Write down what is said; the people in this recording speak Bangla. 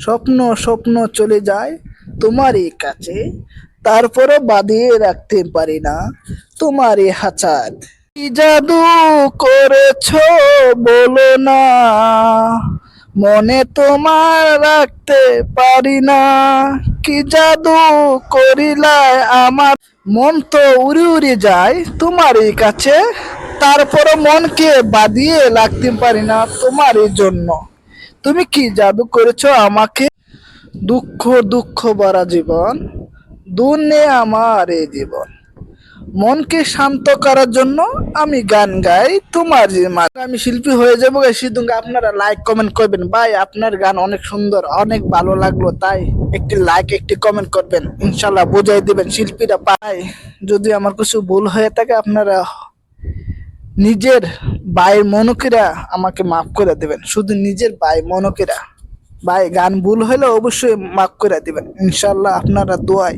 স্বপ্ন স্বপ্ন চলে যায় তোমারই কাছে। তারপরও বাঁধিয়ে রাখতে পারি না তোমারই হাচাত কি জাদু করেছ বলো না। মনে তোমার রাখতে পারি না। কি জাদু করিলায় আমার মন তো উড়ি উড়ি যায় তোমারই কাছে। তারপরে মনকে বাঁধিয়ে রাখতে পারি না তোমারই জন্য। তুমি কি জাদু করেছ আমাকে? দুঃখ দুঃখ ভরা জীবন দুনে আমার এই জীবন। মনকে শান্ত করার জন্য আমি গান গাই, তোমার আমি শিল্পী হয়ে যাব সিদ্ধুঙ্গা। আপনারা লাইক কমেন্ট করবেন। ভাই, আপনার গান অনেক সুন্দর, অনেক ভালো লাগল, তাই একটি লাইক একটি কমেন্ট করবেন। ইনশাল্লাহ বুঝাই দিবেন শিল্পীরা। পাই যদি আমার কিছু ভুল হয়ে থাকে, আপনারা নিজের বায়ের মনকেরা আমাকে মাফ করে দেবেন। শুধু নিজের বাই মনকেরা। ভাই, গান ভুল হলে অবশ্যই মাফ করে দেবেন। ইনশাল্লাহ আপনারা দোয়াই